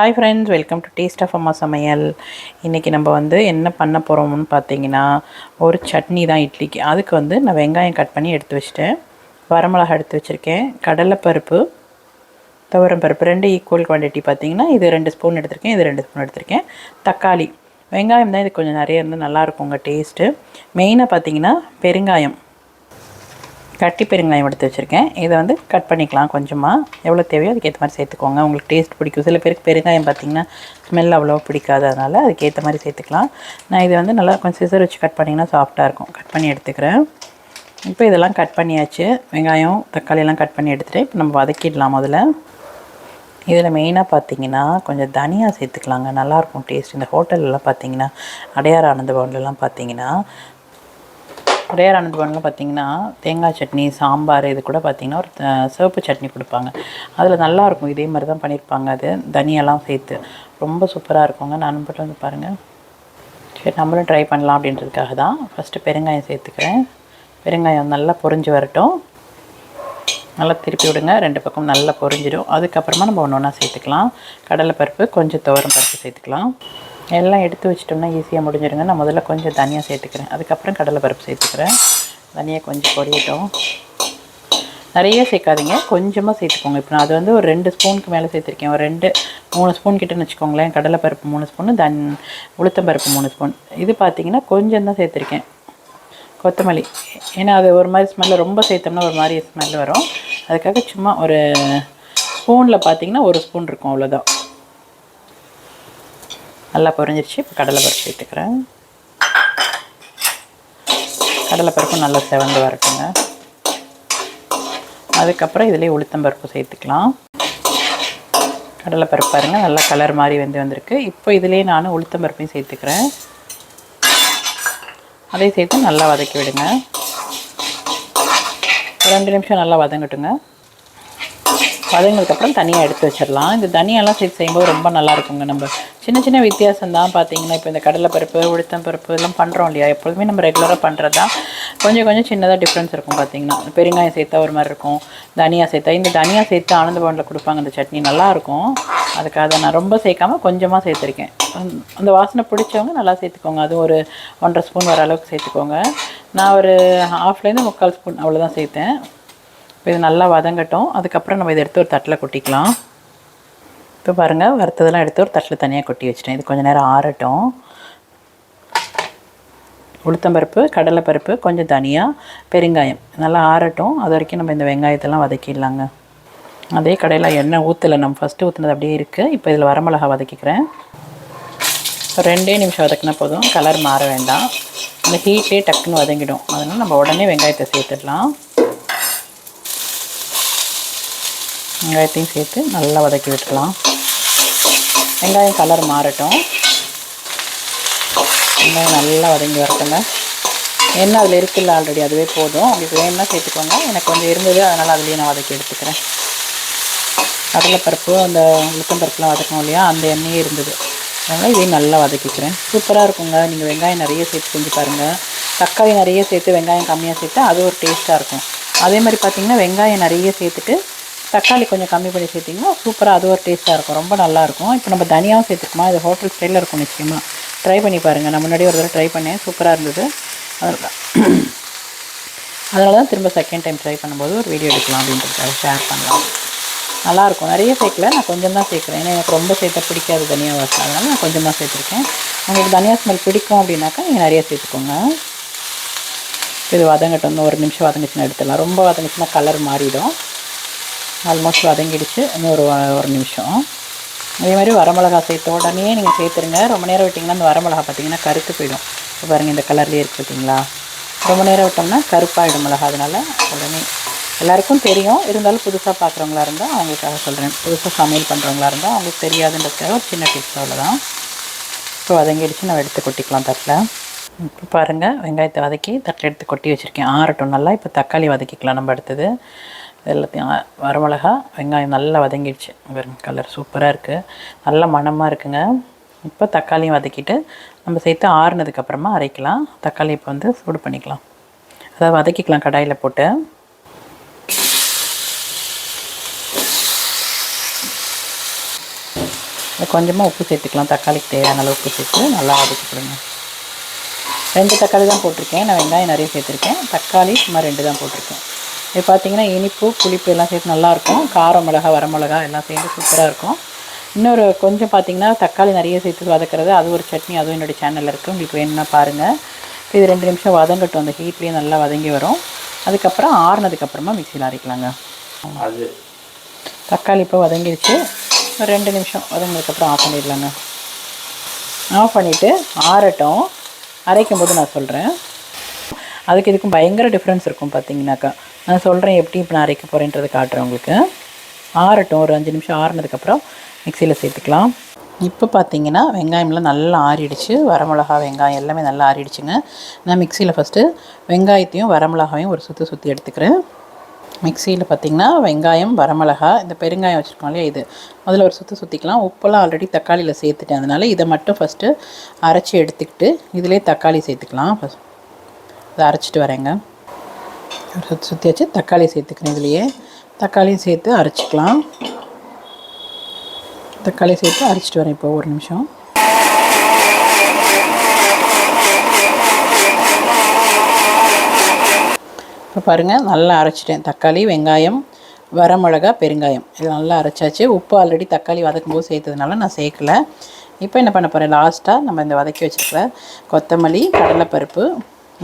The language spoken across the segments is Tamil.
Hi friends welcome to taste of அம்மா சமையல் இன்றைக்கி நம்ம வந்து என்ன பண்ண போகிறோம்னு பார்த்தீங்கன்னா ஒரு சட்னி தான் இட்லிக்கு. அதுக்கு வந்து நான் வெங்காயம் கட் பண்ணி எடுத்து வச்சுட்டேன். வரமிளகா எடுத்து வச்சுருக்கேன். கடலைப்பருப்பு துவரம் பருப்பு ரெண்டு ஈக்குவல் குவான்டிட்டி பார்த்தீங்கன்னா இது ரெண்டு ஸ்பூன் எடுத்திருக்கேன் இது ரெண்டு ஸ்பூன் எடுத்திருக்கேன். தக்காளி. வெங்காயம் தான் இது கொஞ்சம் நிறைய இருந்து நல்லாயிருக்குங்க டேஸ்ட்டு மெயினாக பார்த்தீங்கன்னா பெருங்காயம். கட்டி பெருங்காயம் எடுத்து வச்சுருக்கேன். இதை வந்து கட் பண்ணிக்கலாம் கொஞ்சமாக எவ்வளோ தேவையோ அதுக்கேற்ற மாதிரி சேர்த்துக்கோங்க. உங்களுக்கு டேஸ்ட் பிடிக்கும். சில பேருக்கு பெருங்காயம் பார்த்திங்கன்னா ஸ்மெல் அவ்வளோ பிடிக்காது. அதனால் அதுக்கேற்ற மாதிரி சேர்த்துக்கலாம். நான் இதை வந்து நல்லா கொஞ்சம் சிசர் வச்சு கட் பண்ணிங்கன்னா சாஃப்டாக இருக்கும். கட் பண்ணி எடுத்துக்கிறேன். இப்போ இதெல்லாம் கட் பண்ணியாச்சு. வெங்காயம் தக்காளியெல்லாம் கட் பண்ணி எடுத்துகிட்டு இப்போ நம்ம வதக்கிடலாம் முதல்ல. இதில் மெயினாக பார்த்தீங்கன்னா கொஞ்சம் தனியாக சேர்த்துக்கலாங்க. நல்லாயிருக்கும் டேஸ்ட் இந்த ஹோட்டல்லலாம் பார்த்தீங்கன்னா அடையார் ஆனந்த பவன்லலாம் பார்த்தீங்கன்னா உடையார் ஆனந்த பார்த்தீங்கன்னா தேங்காய் சட்னி சாம்பார் இது கூட பார்த்தீங்கன்னா ஒரு சிவப்பு சட்னி கொடுப்பாங்க. அதில் நல்லாயிருக்கும் இதே மாதிரி தான் பண்ணியிருப்பாங்க அது. தனியெல்லாம் சேர்த்து. ரொம்ப சூப்பராக இருக்குங்க. நானும் போட்டு வந்து பாருங்கள் சரி நம்மளும் ட்ரை பண்ணலாம் அப்படின்றதுக்காக தான் ஃபஸ்ட்டு பெருங்காயம் சேர்த்துக்கிறேன். பெருங்காயம் நல்லா பொரிஞ்சு வரட்டும். நல்லா திருப்பி விடுங்க. ரெண்டு பக்கம் நல்லா பொரிஞ்சிடும். அதுக்கப்புறமா நம்ம ஒன்று ஒன்றா சேர்த்துக்கலாம். கடலைப்பருப்பு கொஞ்சம் துவரம் பருப்பு சேர்த்துக்கலாம். எல்லாம் எடுத்து வச்சிட்டோம்னா ஈஸியாக முடிஞ்சிருங்க. நான் முதல்ல கொஞ்சம் தனியாக சேர்த்துக்கிறேன். அதுக்கப்புறம் கடலைப்பருப்பு சேர்த்துக்கிறேன். தனியாக கொஞ்சம் பொரியட்டும் நிறைய சேர்க்காதீங்க. கொஞ்சமாக சேர்த்துக்கோங்க. இப்போ நான் அது வந்து ஒரு ரெண்டு ஸ்பூனுக்கு மேலே சேர்த்துருக்கேன். ஒரு ரெண்டு மூணு ஸ்பூன் கிட்டேன்னு வச்சுக்கோங்களேன். கடலைப்பருப்பு மூணு ஸ்பூனு தன் உளுத்தம்பருப்பு மூணு ஸ்பூன். இது பார்த்திங்கன்னா கொஞ்சம் தான் சேர்த்துருக்கேன். கொத்தமல்லி. ஏன்னா அது ஒரு மாதிரி ஸ்மெல்லு ரொம்ப சேர்த்தோம்னா ஒரு மாதிரி ஸ்மெல் வரும். அதுக்காக சும்மா ஒரு ஸ்பூனில் பார்த்தீங்கன்னா ஒரு ஸ்பூன் இருக்கும் அவ்வளோதான் நல்லா பொரிஞ்சிருச்சு. இப்போ கடலைப்பருப்பு சேர்த்துக்கிறேன். கடலைப்பருப்பும் நல்லா செவந்து வரட்டுங்க. அதுக்கப்புறம் இதிலே உளுத்தம்பருப்பு சேர்த்துக்கலாம். கடலைப்பருப்பு பாருங்கள் நல்லா கலர் மாதிரி வந்து வந்திருக்கு. இப்போ இதிலே நான் உளுத்தம்பருப்பையும் சேர்த்துக்கிறேன். அதையும் சேர்த்து நல்லா வதக்கி விடுங்க. ரெண்டு நிமிஷம் நல்லா வதங்கட்டுங்க. வதங்கினதுக்கப்புறம் தனியாக எடுத்து வச்சிடலாம். இந்த தனியெல்லாம் சேர்த்து செய்யும்போது ரொம்ப நல்லா இருக்குங்க நம்ம சின்ன சின்ன வித்தியாசம் தான் பார்த்தீங்கன்னா இப்போ இந்த கடலைப்பருப்பு உளுத்தம்பருப்பு இதெல்லாம் பண்ணுறோம் இல்லையா? எப்பொழுதுமே நம்ம ரெகுலராக பண்ணுறது தான் கொஞ்சம் கொஞ்சம் சின்னதாக டிஃப்ரென்ஸ் இருக்கும் பார்த்தீங்கன்னா. பெருங்காயம் சேர்த்தா ஒரு மாதிரி இருக்கும். தனியா சேர்த்தா இந்த தனியா சேர்த்து ஆனந்த பவனில் கொடுப்பாங்க இந்த சட்னி நல்லாயிருக்கும். அதுக்காக நான் ரொம்ப சேர்க்காம கொஞ்சமாக சேர்த்துருக்கேன். அந்த- வாசனை பிடிச்சவங்க நல்லா சேர்த்துக்கோங்க. அதுவும் ஒரு ஒன்றரை ஸ்பூன் வர அளவுக்கு சேர்த்துக்கோங்க. நான் ஒரு ஹாஃப்லேருந்து முக்கால் ஸ்பூன் அவ்வளோதான் சேர்த்தேன். இப்போ இது நல்லா வதங்கட்டும். அதுக்கப்புறம் நம்ம இதை எடுத்து ஒரு தட்டில் கொட்டிக்கலாம். இப்போ பாருங்கள் வறுத்ததெல்லாம் எடுத்து ஒரு தட்டில் தனியாக கொட்டி வச்சிட்டேன். இது கொஞ்சம் நேரம் ஆறட்டும். உளுத்தம்பருப்பு கடலைப்பருப்பு கொஞ்சம் தனியாக பெருங்காயம். நல்லா ஆறட்டும். அது வரைக்கும் நம்ம இந்த வெங்காயத்தெல்லாம் வதக்கிடலாங்க. அதே கடையில் எண்ணெய் ஊற்றலை நம்ம ஃபஸ்ட்டு ஊற்றுனது அப்படியே இருக்குது இப்போ இதில் வரமிளகா வதக்கிக்கிறேன். ரெண்டே நிமிஷம் வதக்கினா போதும். கலர் மாற வேண்டாம். அந்த ஹீட்டே டக்குன்னு வதங்கிடும். அதனால் நம்ம உடனே வெங்காயத்தை சேர்த்துடலாம். வெங்காயத்தையும் சேர்த்து நல்லா வதக்கி விட்டுக்கலாம். வெங்காயம் கலர் மாறட்டும். வெங்காயம் நல்லா வதங்கி வரட்டுங்க. என்ன அதில் இருக்குல்ல ஆல்ரெடி அதுவே போதும். உங்களுக்கு வேணும்னா சேர்த்துக்கோங்க. எனக்கு கொஞ்சம் இருந்தது அதனால் அதுலேயே நான் வதக்கி எடுத்துக்கிறேன். கடலைப்பருப்பு அந்த உளுத்தம்பருப்புலாம் வதக்கணும் இல்லையா? அந்த எண்ணெயே இருந்தது. அதனால் இதையும் நல்லா வதக்கிக்கிறேன். சூப்பராக இருக்குங்க. நீங்கள் வெங்காயம் நிறைய சேர்த்து செஞ்சு பாருங்கள் தக்காளி நிறைய சேர்த்து வெங்காயம் கம்மியாக சேர்த்து அது ஒரு டேஸ்ட்டாக இருக்கும். அதே மாதிரி பார்த்திங்கன்னா வெங்காயம் நிறைய சேர்த்துட்டு தக்காளி கொஞ்சம் கம்மி பண்ணி சேர்த்திங்கன்னா சூப்பராக அது ஒரு டேஸ்ட்டாக இருக்கும். ரொம்ப நல்லாயிருக்கும் இப்போ நம்ம தனியாகவும் சேர்த்துக்குமா இது ஹோட்டல் ஸ்டைலில் இருக்கும் நிச்சயமாக ட்ரை பண்ணி பாருங்கள் நான் முன்னாடி ஒரு தடவை ட்ரை பண்ணேன். சூப்பராக இருந்தது. அதனால் அதனால தான் திரும்ப செகண்ட் டைம் ட்ரை பண்ணும்போது ஒரு வீடியோ எடுக்கலாம் அப்படின்றதுக்காக ஷேர் பண்ணலாம். நல்லாயிருக்கும் நிறைய சேர்க்கல. நான் கொஞ்சம் தான் சேர்க்குறேன். ஏன்னா எனக்கு ரொம்ப சேர்த்த பிடிக்காது தனியாக வாசனை. அதனால் நான் கொஞ்சம் தான் சேர்த்துருக்கேன். உங்களுக்கு தனியா ஸ்மெல் பிடிக்கும் அப்படின்னாக்கா நீங்கள் நிறைய சேர்த்துக்கோங்க. இது வதங்கட்டும். வந்து ஒரு நிமிஷம் வதங்கிச்சுன்னா எடுத்துடலாம். ரொம்ப வதங்கிச்சுன்னா கலர் மாறிடும். ஆல்மோஸ்ட் வதங்கிடுச்சு. இன்னும் ஒரு ஒரு நிமிஷம். அதே மாதிரி வரமிளகா சேர்த்த உடனே நீங்கள் சேர்த்துருங்க. ரொம்ப நேரம் விட்டிங்கன்னா அந்த வரமிளகா பார்த்தீங்கன்னா கருத்து போயிடும். இப்போ பாருங்கள் இந்த கலர்லேயே இருக்குது பார்த்தீங்களா ரொம்ப நேரம் விட்டோம்னா கருப்பாயிடும் மிளகா. அதனால் உடனே எல்லாருக்கும் தெரியும். இருந்தாலும் புதுசாக பார்க்குறவங்களா இருந்தால் அவங்களுக்காக சொல்கிறேன் புதுசாக சமையல் பண்ணுறவங்களா இருந்தால் அவங்களுக்கு தெரியாதுன்றதுக்காக ஒரு சின்ன டிப்ஸ் அவ்வளோதான் இப்போ வதங்கிடுச்சு. நம்ம எடுத்து கொட்டிக்கலாம் தட்டில். இப்போ பாருங்கள் வெங்காயத்தை வதக்கி தட்டில் எடுத்து கொட்டி வச்சுருக்கேன். ஆறட்டும். நல்லா இப்போ தக்காளி வதக்கிக்கலாம் நம்ம அடுத்தது. எல்லாத்தையும் வரமிளகா வெங்காயம் நல்லா வதங்கிடுச்சு. பாருங்க கலர் சூப்பராக இருக்குது நல்ல மணமாக இருக்குங்க. இப்போ தக்காளியும் வதக்கிட்டு நம்ம சேர்த்து ஆறுனதுக்கப்புறமா அரைக்கலாம். தக்காளி இப்போ வந்து சூடு பண்ணிக்கலாம். அதாவது வதக்கிக்கலாம் கடாயில் போட்டு. கொஞ்சமாக உப்பு சேர்த்துக்கலாம். தக்காளிக்கு தேவையான அளவு உப்பு சேர்த்து நல்லா வதக்கிக்கொடுங்க ரெண்டு தக்காளி தான் போட்டிருக்கேன். நான் வெங்காயம் நிறைய சேர்த்துருக்கேன். தக்காளி சும்மா ரெண்டு தான் போட்டிருக்கேன். இது பார்த்தீங்கன்னா இனிப்பு புளிப்பு எல்லாம் சேர்த்து நல்லாயிருக்கும். காரம் மிளகா வரமிளகா எல்லாம் சேர்ந்து சூப்பராக இருக்கும். இன்னொரு கொஞ்சம் பார்த்தீங்கன்னா தக்காளி நிறைய சேர்த்து வதக்கிறது அது ஒரு சட்னி அதுவும் என்னுடைய சேனலில் இருக்குது உங்களுக்கு வேணும்னா பாருங்கள் இது ரெண்டு நிமிஷம் வதங்கட்டும். அந்த ஹீட்லேயே நல்லா வதங்கி வரும். அதுக்கப்புறம் ஆறுனதுக்கப்புறமா மிக்சியில் அரைக்கலாங்க. அது. தக்காளி இப்போ வதங்கிடுச்சு ஒரு ரெண்டு நிமிஷம் வதங்கினதுக்கப்புறம் ஆஃப் பண்ணிடலாங்க. ஆஃப் பண்ணிவிட்டு ஆறட்டும். அரைக்கும் போது நான் சொல்கிறேன் அதுக்கு இதுக்கும் பயங்கர டிஃப்ரென்ஸ் இருக்கும் பார்த்தீங்கன்னாக்கா நான் சொல்கிறேன் எப்படி இப்போ நான் அரைக்க போகிறேன்றது காட்டுறேன் உங்களுக்கு. ஆறட்டும் ஒரு அஞ்சு நிமிஷம் ஆறுனதுக்கப்புறம் மிக்சியில் சேர்த்துக்கலாம். இப்போ பார்த்தீங்கன்னா வெங்காயம்லாம் நல்லா ஆறிடுச்சு. வரமிளகா வெங்காயம் எல்லாமே நல்லா ஆறிடுச்சுங்க. நான் மிக்சியில் ஃபஸ்ட்டு வெங்காயத்தையும் வரமிளகாவையும் ஒரு சுற்றி சுற்றி எடுத்துக்கிறேன். மிக்சியில் பார்த்தீங்கன்னா வெங்காயம் வரமிளகா இந்த பெருங்காயம் வச்சுருக்கோம் இல்லையா இது? முதல்ல ஒரு சுற்றி சுற்றிக்கலாம் உப்பெல்லாம் ஆல்ரெடி தக்காளியில் சேர்த்துட்டேன். அதனால் இதை மட்டும் ஃபஸ்ட்டு அரைச்சி எடுத்துக்கிட்டு இதிலே தக்காளி சேர்த்துக்கலாம். ஃபஸ்ட் இதை அரைச்சிட்டு வரேங்க. சுற்றியாச்சு தக்காளி சேர்த்துக்கிறேன் இதுலேயே. தக்காளியும் சேர்த்து அரைச்சிக்கலாம். தக்காளி சேர்த்து அரைச்சிட்டு வரேன் இப்போ ஒரு நிமிஷம். இப்போ பாருங்கள் நல்லா அரைச்சிட்டேன். தக்காளி வெங்காயம் வரமிளகா பெருங்காயம். இது நல்லா அரைச்சாச்சு. உப்பு ஆல்ரெடி தக்காளி வதக்கும் போது சேர்த்ததுனால நான் சேர்க்கல. இப்போ என்ன பண்ண போகிறேன் லாஸ்ட்டாக நம்ம இந்த வதக்கி வச்சுருக்கிற கொத்தமல்லி கடலைப்பருப்பு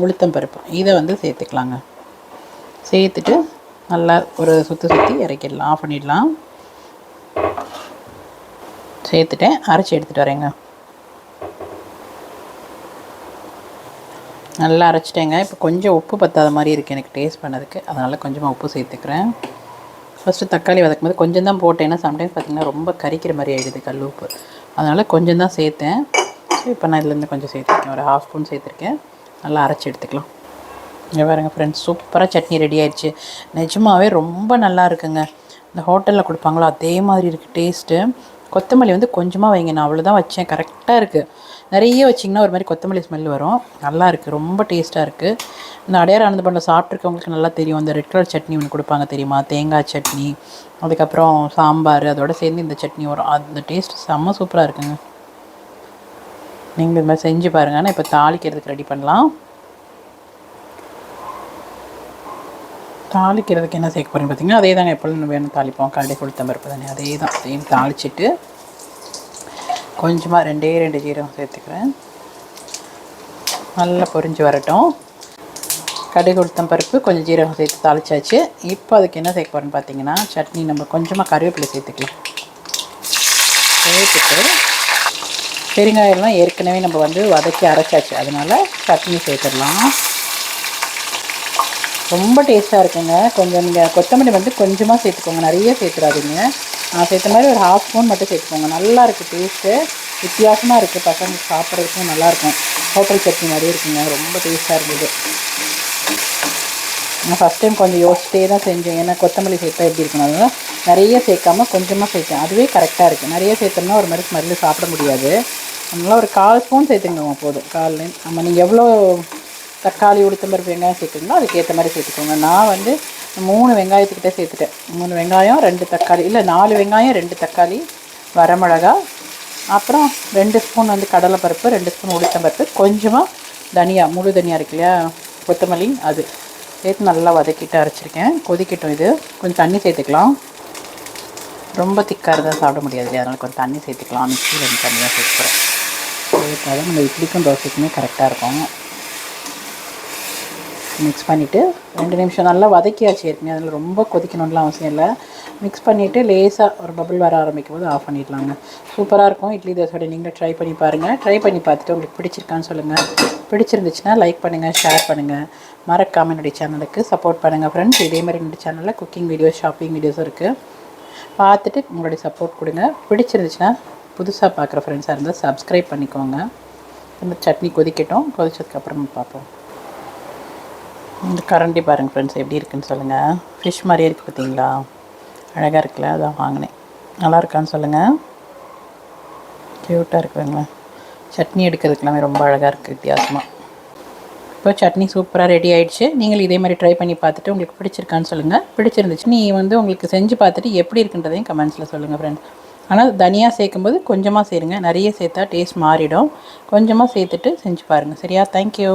உளுத்தம் பருப்பு. இதை வந்து சேர்த்துக்கலாங்க. சேர்த்துட்டு நல்லா ஒரு சுற்றி சுற்றி இறக்கிடலாம். ஆஃப் பண்ணிடலாம். சேர்த்துட்டேன் அரைச்சி எடுத்துகிட்டு வரேங்க. நல்லா அரைச்சிட்டேங்க. இப்போ கொஞ்சம் உப்பு பத்தாத மாதிரி இருக்குது எனக்கு டேஸ்ட் பண்ணதுக்கு. அதனால் கொஞ்சமாக உப்பு சேர்த்துக்கிறேன். ஃபஸ்ட்டு தக்காளி வதக்கும் போது கொஞ்சம் தான் போட்டேன்னா சம்டைம்ஸ் பார்த்திங்கன்னா ரொம்ப கரிக்கிற மாதிரி ஆகிடுது கல் உப்பு. அதனால் கொஞ்சம் தான் சேர்த்தேன். இப்போ நான் இதுலேருந்து கொஞ்சம் சேர்த்துருக்கேன் ஒரு ஹாஃப் ஸ்பூன் சேர்த்துருக்கேன். நல்லா அரைச்சி எடுத்துக்கலாம். இங்கே பாருங்கள் ஃப்ரெண்ட்ஸ் சூப்பராக சட்னி ரெடி ஆயிடுச்சு. நிஜமாவே ரொம்ப நல்லா இருக்குங்க. இந்த ஹோட்டலில் கொடுப்பாங்களோ அதே மாதிரி இருக்குது டேஸ்ட்டு கொத்தமல்லி வந்து கொஞ்சமாக வைங்க நான் அவ்வளோதான் வச்சேன். கரெக்டாக இருக்குது நிறைய வச்சிங்கன்னா ஒரு மாதிரி கொத்தமல்லி ஸ்மெல் வரும். நல்லா இருக்குது ரொம்ப டேஸ்ட்டாக இருக்குது இந்த அடையார் ஆனந்த பண்ண சாப்பிட்ருக்கவங்களுக்கு நல்லா தெரியும். இந்த ரெட் கலர் சட்னி ஒன்று கொடுப்பாங்க தெரியுமா? தேங்காய் சட்னி அதுக்கப்புறம் சாம்பார் அதோட சேர்ந்து இந்த சட்னி வரும். அந்த டேஸ்ட் செம்ம சூப்பராக இருக்குங்க. நீங்கள் இது மாதிரி செஞ்சு பாருங்கள் ஆனால் இப்போ தாளிக்கிறதுக்கு ரெடி பண்ணலாம். தாளிக்கிறதுக்கு என்ன சேர்க்க போகிறேன்னு பார்த்தீங்கன்னா அதே தாங்க எப்பொழுதும் வேணும் தாளிப்போம். கடலை கொளுத்தம் பருப்பு தானே அதே தான். அதையும் தாளிச்சிட்டு கொஞ்சமாக ரெண்டே ரெண்டு ஜீரகம் சேர்த்துக்கிறேன். நல்லா பொரிஞ்சு வரட்டும். கடுகு உளுத்தம் பருப்பு கொஞ்சம் ஜீரகம் சேர்த்து தாளிச்சாச்சு. இப்போ அதுக்கு என்ன சேர்க்க போகிறேன்னு பார்த்தீங்கன்னா சட்னி நம்ம கொஞ்சமாக கருவேப்பிலை சேர்த்துக்கலாம். சேர்த்துட்டு பெருங்காயம்லாம் ஏற்கனவே நம்ம வந்து வதக்கி அரைச்சாச்சு. அதனால் சட்னி சேர்த்துடலாம். ரொம்ப டேஸ்ட்டாக இருக்குங்க. கொஞ்சம் நீங்கள் கொத்தமல்லி வந்து கொஞ்சமாக சேர்த்துக்கோங்க. நிறைய சேர்த்துறாதீங்க. நான் சேர்த்த மாதிரி ஒரு ஹாஃப் ஸ்பூன் மட்டும் சேர்த்துக்கோங்க. நல்லா இருக்குது டேஸ்ட்டு வித்தியாசமாக இருக்குது பசங்க சாப்பிட்றதுக்கும் நல்லாயிருக்கும் ஹோட்டல் சட்னி மாதிரி இருக்குங்க. ரொம்ப டேஸ்ட்டாக இருந்தது. நான் ஃபஸ்ட் டைம் கொஞ்சம் யோசிச்சிட்டே தான் செஞ்சேன். ஏன்னா கொத்தமல்லி சேர்த்தா எப்படி இருக்கணும் அதனால் நிறைய சேர்க்காம கொஞ்சமாக சேர்த்தேன். அதுவே கரெக்டாக இருக்குது நிறைய சேர்த்தோம்னா ஒரு மாதிரி ஸ்மெல்லு சாப்பிட முடியாது. அதனால் ஒரு கால் ஸ்பூன் சேர்த்துங்க போதும். காலில் நம்ம நீங்கள் எவ்வளோ தக்காளி உளுத்தம் பருப்பு வெங்காயம் சேர்க்குறீங்களோ அதுக்கேற்ற மாதிரி சேர்த்துக்கோங்க. நான் வந்து மூணு வெங்காயத்துக்கிட்டே சேர்த்துட்டேன். மூணு வெங்காயம் ரெண்டு தக்காளி. இல்லை நாலு வெங்காயம் ரெண்டு தக்காளி வரமிளகா. அப்புறம் ரெண்டு ஸ்பூன் வந்து கடலைப்பருப்பு ரெண்டு ஸ்பூன் உளுத்தம் பருப்பு. கொஞ்சமாக தனியா முழு தனியாக இருக்கு இல்லையா? கொத்தமல்லி அது. சேர்த்து நல்லா வதக்கிட்டு அரைச்சிருக்கேன். கொதிக்கட்டும் இது. கொஞ்சம் தண்ணி சேர்த்துக்கலாம். ரொம்ப திக்காக இருந்தால் சாப்பிட முடியாது இல்லையா? அதனால் கொஞ்சம் தண்ணி சேர்த்துக்கலாம். மிக்சியில் ரெண்டு தண்ணி தான் சேர்த்துக்கிறேன். சேர்த்தாதான் நம்ம இட்லிக்கும் தோசைக்குமே கரெக்டாக இருக்கும். மிக்ஸ் பண்ணிவிட்டு ரெண்டு நிமிஷம் நல்லா வதக்கியாச்சு ஏற்கனவே அதில் ரொம்ப கொதிக்கணும்லாம் அவசியம் இல்லை. மிக்ஸ் பண்ணிவிட்டு லேசாக ஒரு பபிள் வர ஆரம்பிக்கும் போது ஆஃப் பண்ணிடலாங்க சூப்பராக இருக்கும். இட்லி தோசையோட நீங்களும் ட்ரை பண்ணி பாருங்கள் ட்ரை பண்ணி பார்த்துட்டு உங்களுக்கு பிடிச்சிருக்கான்னு சொல்லுங்கள் பிடிச்சிருந்துச்சுன்னா லைக் பண்ணுங்கள் ஷேர் பண்ணுங்கள் மறக்காமல் என்னுடைய சேனலுக்கு சப்போர்ட் பண்ணுங்கள் ஃப்ரெண்ட்ஸ் இதே மாதிரி என்னுடைய சேனலில் குக்கிங் வீடியோஸ் ஷாப்பிங் வீடியோஸ் இருக்குது பார்த்துட்டு உங்களுடைய சப்போர்ட் கொடுங்க. பிடிச்சிருந்துச்சுன்னா புதுசாக பார்க்குற ஃப்ரெண்ட்ஸாக இருந்தால் சப்ஸ்கிரைப் பண்ணிக்கோங்க. இந்த சட்னி கொதிக்கட்டும். கொதிச்சதுக்கப்புறம் பார்ப்போம். இந்த கரண்டி பாருங்கள் ஃப்ரெண்ட்ஸ் எப்படி இருக்குன்னு சொல்லுங்கள் ஃபிஷ் மாதிரியே இருக்குது பார்த்தீங்களா அழகாக இருக்குல்ல அதான் வாங்கினேன். நல்லா இருக்கான்னு சொல்லுங்கள் க்யூட்டாக இருக்குதுங்களா சட்னி எடுக்கிறதுக்கெல்லாமே ரொம்ப அழகாக இருக்குது வித்தியாசமாக இப்போ சட்னி சூப்பராக ரெடி ஆகிடுச்சு நீங்கள் இதே மாதிரி ட்ரை பண்ணி பார்த்துட்டு உங்களுக்கு பிடிச்சிருக்கான்னு சொல்லுங்கள் பிடிச்சிருந்துச்சு நீ வந்து உங்களுக்கு செஞ்சு பார்த்துட்டு எப்படி இருக்குன்றதையும் கமெண்ட்ஸில் சொல்லுங்கள் ஃப்ரெண்ட்ஸ் ஆனால் தனியாக சேர்க்கும்போது கொஞ்சமாக சேருங்க. நிறைய சேர்த்தா டேஸ்ட் மாறிடும். கொஞ்சமாக சேர்த்துட்டு செஞ்சு பாருங்கள் சரியா? தேங்க்யூ